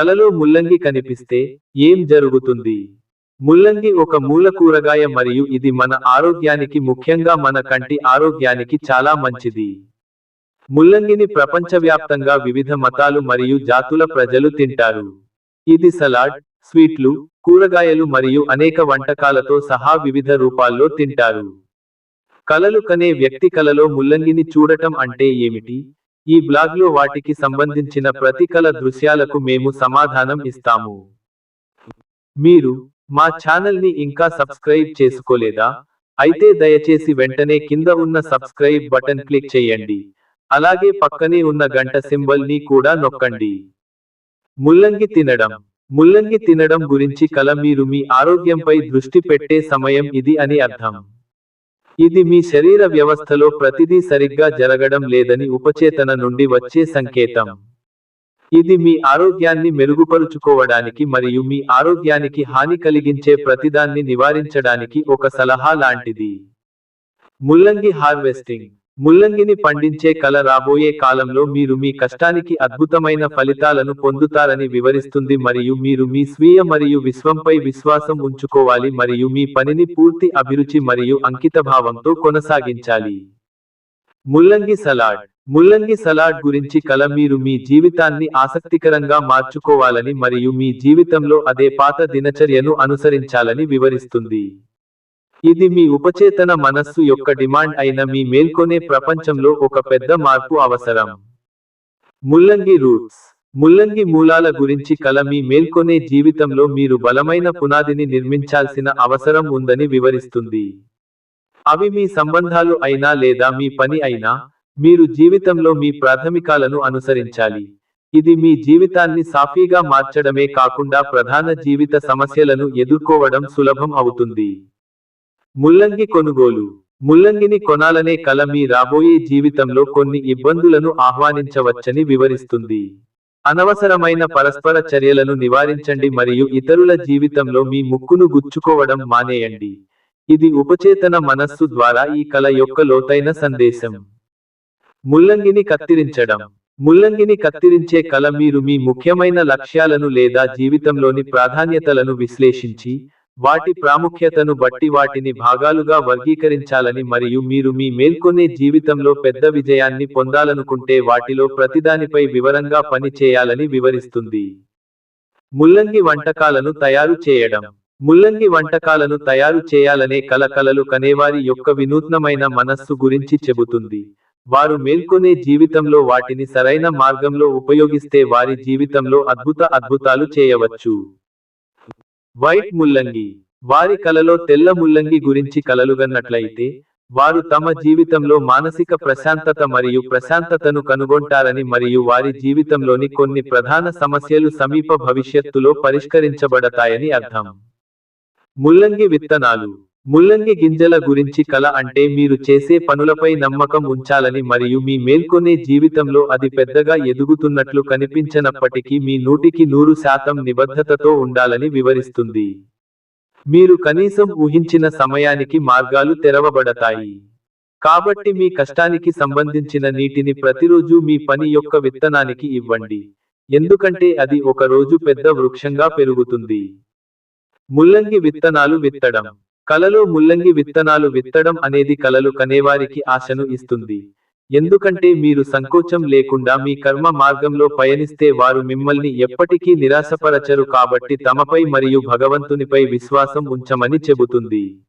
కలలో ముల్లంగి కనిపిస్తే ఏం జరుగుతుంది? ముల్లంగి ఒక మూల కూరగాయ మరియు ఇది మన ఆరోగ్యానికి ముఖ్యంగా మన కంటి ఆరోగ్యానికి చాలా మంచిది. ముల్లంగిని ప్రపంచవ్యాప్తంగా వివిధ మతాలు మరియు జాతుల ప్రజలు తింటారు. ఇది సలాడ్ స్వీట్లు కూరగాయలు మరియు అనేక వంటకాలతో సహా వివిధ రూపాల్లో తింటారు. కలలు కనే వ్యక్తి కలలో ముల్లంగిని చూడటం అంటే ఏమిటి? ఈ బ్లాగ్లో వాటికి సంబంధించిన ప్రతికల దృశ్యాలకు మేము సమాధానం ఇస్తాము. మీరు మా ఛానల్ని ఇంకా సబ్స్క్రైబ్ చేసుకోలేదా? అయితే దయచేసి వెంటనే కింద ఉన్న సబ్స్క్రైబ్ బటన్ క్లిక్ చేయండి. అలాగే పక్కనే ఉన్న గంట సింబల్ని కూడా నొక్కండి. ముల్లంగి తినడం. ముల్లంగి తినడం గురించి కల మీరు మీ ఆరోగ్యంపై దృష్టి పెట్టే సమయం ఇది అని అర్థం. ఇది మీ శరీర వ్యవస్థలో ప్రతిదీ సరిగ్గా జరగడం లేదని ఉపచేతన నుండి వచ్చే సంకేతం. ఇది మీ ఆరోగ్యాన్ని మెరుగుపరుచుకోవడానికి మరియు మీ ఆరోగ్యానికి హాని కలిగించే ప్రతిదాన్ని నివారించడానికి ఒక సలహా లాంటిది. ముల్లంగి హార్వెస్టింగ్. ముల్లంగిని పండించే కల రాబోయే కాలంలో మీరు మీ కష్టానికి అద్భుతమైన ఫలితాలను పొందుతారని వివరిస్తుంది మరియు మీరు మీ స్వీయ మరియు విశ్వంపై విశ్వాసం ఉంచుకోవాలి మరియు మీ పనిని పూర్తి అభిరుచి మరియు అంకితభావంతో కొనసాగించాలి. ముల్లంగి సలాడ్. ముల్లంగి సలాడ్ గురించి కల మీరు మీ జీవితాన్ని ఆసక్తికరంగా మార్చుకోవాలని మరియు మీ జీవితంలో అదే పాత దినచర్యను అనుసరించాలని వివరిస్తుంది. ఇది మీ ఉపచేతన మనస్సు యొక్క డిమాండ్ అయిన మీ మేల్కొనే ప్రపంచంలో ఒక పెద్ద మార్పు అవసరం. ముల్లంగి రూట్స్. ముల్లంగి మూలాల గురించి కల మీ మేల్కొనే జీవితంలో మీరు బలమైన పునాదిని నిర్మించాల్సిన అవసరం ఉందని వివరిస్తుంది. అవి మీ సంబంధాలు అయినా లేదా మీ పని అయినా మీరు జీవితంలో మీ ప్రాథమికాలను అనుసరించాలి. ఇది మీ జీవితాన్ని సాఫీగా మార్చడమే కాకుండా ప్రధాన జీవిత సమస్యలను ఎదుర్కోవడం సులభం అవుతుంది. ముల్లంగి కొనుగోలు. ముల్లంగిని కొనాలనే కల మీ రాబోయే జీవితంలో కొన్ని ఇబ్బందులను ఆహ్వానించవచ్చని వివరిస్తుంది. అనవసరమైన పరస్పర చర్యలను నివారించండి మరియు ఇతరుల జీవితంలో మీ ముక్కును గుచ్చుకోవడం మానేయండి. ఇది ఉపచేతన మనస్సు ద్వారా ఈ కల యొక్క లోతైన సందేశం. ముల్లంగిని కత్తిరించడం. ముల్లంగిని కత్తిరించే కల మీరు మీ ముఖ్యమైన లక్ష్యాలను లేదా జీవితంలోని ప్రాధాన్యతలను విశ్లేషించి వాటి ప్రాముఖ్యతను బట్టి వాటిని భాగాలుగా వర్గీకరించాలని మరియు మీరు మీ మేల్కొనే జీవితంలో పెద్ద విజయాన్ని పొందాలనుకుంటే వాటిలో ప్రతిదానిపై వివరంగా పని చేయాలని వివరిస్తుంది. ముల్లంగి వంటకాలను తయారు చేయడం. ముల్లంగి వంటకాలను తయారు చేయాలనే కల కలలు కనేవారి యొక్క వినూత్నమైన మనస్సు గురించి చెబుతుంది. వారు మేల్కొనే జీవితంలో వాటిని సరైన మార్గంలో ఉపయోగిస్తే వారి జీవితంలో అద్భుత అద్భుతాలు చేయవచ్చు. వైట్ ముల్లంగి. వారి కలలో తెల్ల ముల్లంగి గురించి కలలుగన్నట్లయితే వారు తమ జీవితంలో మానసిక ప్రశాంతత మరియు ప్రశాంతతను కనుగొంటారని మరియు వారి జీవితంలోని కొన్ని ప్రధాన సమస్యలు సమీప భవిష్యత్తులో పరిష్కరించబడతాయని అర్థం. ముల్లంగి విత్తనాలు. ముల్లంగి గింజల గురించి కల అంటే మీరు చేసే పనులపై నమ్మకం ఉంచాలని మరియు మీ మేల్కొనే జీవితంలో అది పెద్దగా ఎదుగుతున్నట్లు కనిపించనప్పటికీ మీ నూటికి నూరు శాతం నిబద్ధతతో ఉండాలని వివరిస్తుంది. మీరు కనీసం ఊహించిన సమయానికి మార్గాలు తెరవబడతాయి. కాబట్టి మీ కష్టానికి సంబంధించిన నీటిని ప్రతిరోజు మీ పని యొక్క విత్తనానికి ఇవ్వండి. ఎందుకంటే అది ఒక రోజు పెద్ద వృక్షంగా పెరుగుతుంది. ముల్లంగి విత్తనాలు విత్తడం. కలలో ముల్లంగి విత్తనాలు విత్తడం అనేది కలలు కనేవారికి ఆశను ఇస్తుంది. ఎందుకంటే మీరు సంకోచం లేకుండా మీ కర్మ మార్గంలో పయనిస్తే వారు మిమ్మల్ని ఎప్పటికీ నిరాశపరచరు కాబట్టి తమపై మరియు భగవంతునిపై విశ్వాసం ఉంచమని చెబుతుంది.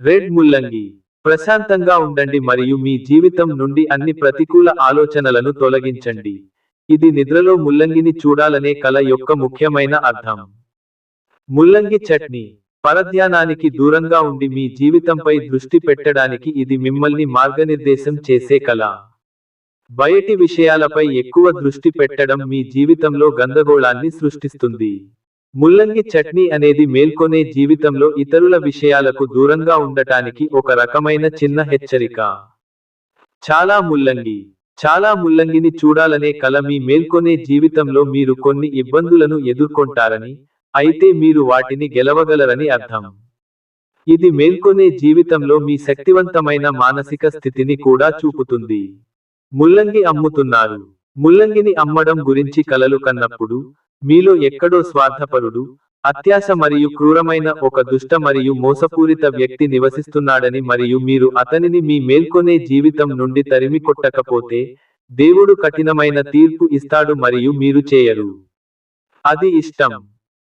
రెడ్ ముల్లంగి. ప్రశాంతంగా ఉండండి మరియు మీ జీవితం నుండి అన్ని ప్రతికూల ఆలోచనలను తొలగించండి. ఇది నిద్రలో ముల్లంగిని చూడాలనే కల యొక్క ముఖ్యమైన అర్థం. ముల్లంగి చట్నీ. పరధ్యానానికి దూరంగా ఉండి మీ జీవితంపై దృష్టి పెట్టడానికి ఇది మిమ్మల్ని మార్గనిర్దేశం చేసే కళ. బయటి విషయాలపై ఎక్కువ దృష్టి పెట్టడం మీ జీవితంలో గందగోళాన్ని సృష్టిస్తుంది. ముల్లంగి చట్నీ అనేది మేల్కొనే జీవితంలో ఇతరుల విషయాలకు దూరంగా ఉండటానికి ఒక రకమైన చిన్న హెచ్చరిక. చాలా ముల్లంగి. చాలా ముల్లంగిని చూడాలనే కల మీ మేల్కొనే జీవితంలో మీరు కొన్ని ఇబ్బందులను ఎదుర్కొంటారని అయితే మీరు వాటిని గెలవగలరని అర్థం. ఇది మేల్కొనే జీవితంలో మీ శక్తివంతమైన మానసిక స్థితిని కూడా చూపుతుంది. ముల్లంగి అమ్ముతున్నారు. ముల్లంగిని అమ్మడం గురించి కలలు కన్నప్పుడు మీలో ఎక్కడో స్వార్థపరుడు అత్యాశ మరియు క్రూరమైన ఒక దుష్ట మరియు మోసపూరిత వ్యక్తి నివసిస్తున్నాడని మరియు మీరు అతనిని మీ మేల్కొనే జీవితం నుండి తరిమి కొట్టకపోతే దేవుడు కఠినమైన తీర్పు ఇస్తాడు మరియు మీరు చేయరు. అది ఇష్టం.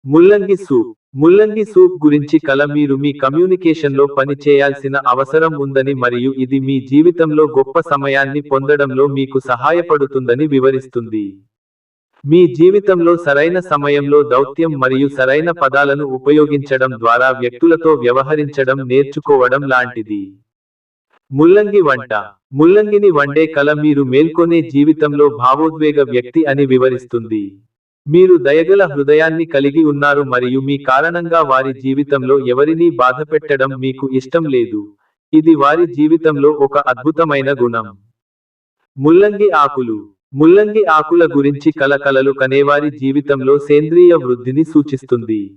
ముల్లంగి సూప్. ముల్లంగి సూప్ గురించి కల మీరు మీ కమ్యూనికేషన్లో పని చేయాల్సిన అవసరం ఉందని మరియు ఇది మీ జీవితంలో గొప్ప సమయాన్ని పొందడంలో మీకు సహాయపడుతుందని వివరిస్తుంది. మీ జీవితంలో సరైన సమయంలో దౌత్యం మరియు సరైన పదాలను ఉపయోగించడం ద్వారా వ్యక్తులతో వ్యవహరించడం నేర్చుకోవడం లాంటిది. ముల్లంగి వంట. ముల్లంగిని వండే కల మీరు మేల్కొనే జీవితంలో భావోద్వేగ వ్యక్తి అని వివరిస్తుంది. మీరు దయగల హృదయాన్ని కలిగి ఉన్నారు మరియు మీ కారణంగా వారి జీవితంలో ఎవరినీ బాధపెట్టడం మీకు ఇష్టం లేదు. ఇది వారి జీవితంలో ఒక అద్భుతమైన గుణం. ముల్లంగి ఆకులు. ముల్లంగి ఆకుల గురించి కల కలలు కనేవారి జీవితంలో సేంద్రియ వృద్ధిని సూచిస్తుంది.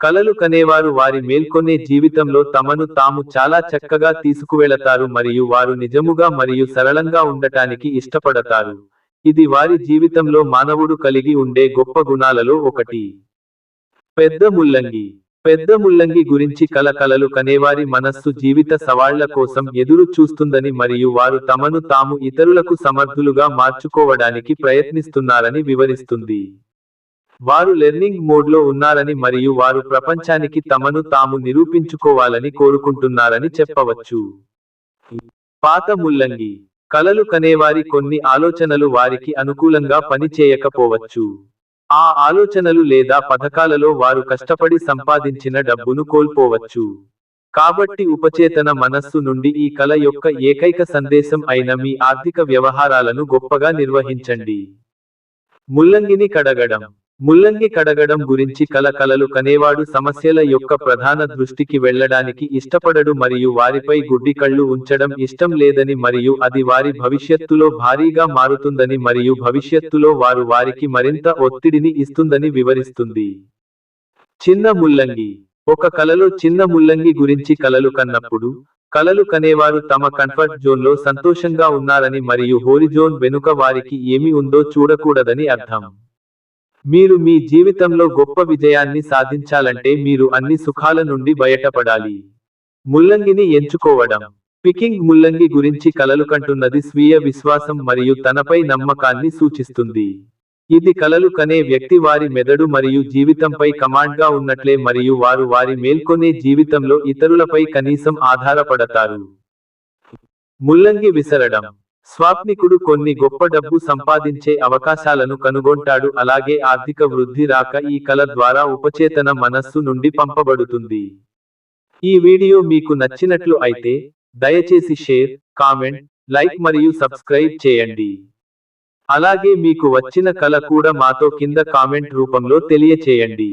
కలలు కనేవారు వారి మేల్కొనే జీవితంలో తమను తాము చాలా చక్కగా తీసుకువెళతారు మరియు వారు నిజముగా మరియు సరళంగా ఉండటానికి ఇష్టపడతారు. ఇది వారి జీవితంలో మానవుడు కలిగి ఉండే గొప్ప గుణాలలో ఒకటి. పెద్ద ముల్లంగి. పెద్ద ముల్లంగి గురించి కల కలలు కనేవారి మనస్సు జీవిత సవాళ్ళ కోసం ఎదురు చూస్తుందని మరియు వారు తమను తాము ఇతరులకు సమర్థులుగా మార్చుకోవడానికి ప్రయత్నిస్తున్నారని వివరిస్తుంది. వారు లెర్నింగ్ మోడ్లో ఉన్నారని మరియు వారు ప్రపంచానికి తమను తాము నిరూపించుకోవాలని కోరుకుంటున్నారని చెప్పవచ్చు. పాత ముల్లంగి. కలలు కనేవారి కొన్ని ఆలోచనలు వారికి అనుకూలంగా పనిచేయకపోవచ్చు. ఆ ఆలోచనలు లేదా పథకాలలో వారు కష్టపడి సంపాదించిన డబ్బును కోల్పోవచ్చు. కాబట్టి ఉపచేతన మనస్సు నుండి ఈ కల యొక్క ఏకైక సందేశం అయిన మీ ఆర్థిక వ్యవహారాలను గొప్పగా నిర్వహించండి. ముల్లంగిని కడగడం. ముల్లంగి కడగడం గురించి కల కలలు కనేవాడు సమస్యల యొక్క ప్రధాన దృష్టికి వెళ్ళడానికి ఇష్టపడడు మరియు వారిపై గుడ్డి కళ్ళు ఉంచడం ఇష్టం లేదని మరియు అది వారి భవిష్యత్తులో భారీగా మారుతుందని మరియు భవిష్యత్తులో వారు వారికి మరింత ఒత్తిడిని ఇస్తుందని వివరిస్తుంది. చిన్న ముల్లంగి. ఒక కలలో చిన్న ముల్లంగి గురించి కలలు కన్నప్పుడు కలలు కనేవారు తమ కంఫర్ట్ జోన్లో సంతోషంగా ఉన్నారని మరియు హోరిజోన్ వెనుక వారికి ఏమి ఉందో చూడకూడదని అర్థం. మీరు మీ జీవితంలో గొప్ప విజయాన్ని సాధించాలంటే మీరు అన్ని సుఖాల నుండి బయటపడాలి. ముల్లంగిని ఎంచుకోవడం. పికింగ్ ముల్లంగి గురించి కలలు కంటున్నది స్వీయ విశ్వాసం మరియు తనపై నమ్మకాన్ని సూచిస్తుంది. ఇది కలలు కనే వ్యక్తి వారి మెదడు మరియు జీవితంపై కమాండ్గా ఉన్నట్లే మరియు వారు వారి మేల్కొనే జీవితంలో ఇతరులపై కనీసం ఆధారపడతారు. ముల్లంగి విసరడం. స్వాప్నికుడు కొన్ని గొప్ప డబ్బు సంపాదించే అవకాశాలను కనుగొంటాడు. అలాగే ఆర్థిక వృద్ధి రాక ఈ కళ ద్వారా ఉపచేతన మనస్సు నుండి పంపబడుతుంది. ఈ వీడియో మీకు నచ్చినట్లు అయితే దయచేసి షేర్ కామెంట్ లైక్ మరియు సబ్స్క్రైబ్ చేయండి. అలాగే మీకు వచ్చిన కళ కూడా మాతో కింద కామెంట్ రూపంలో తెలియచేయండి.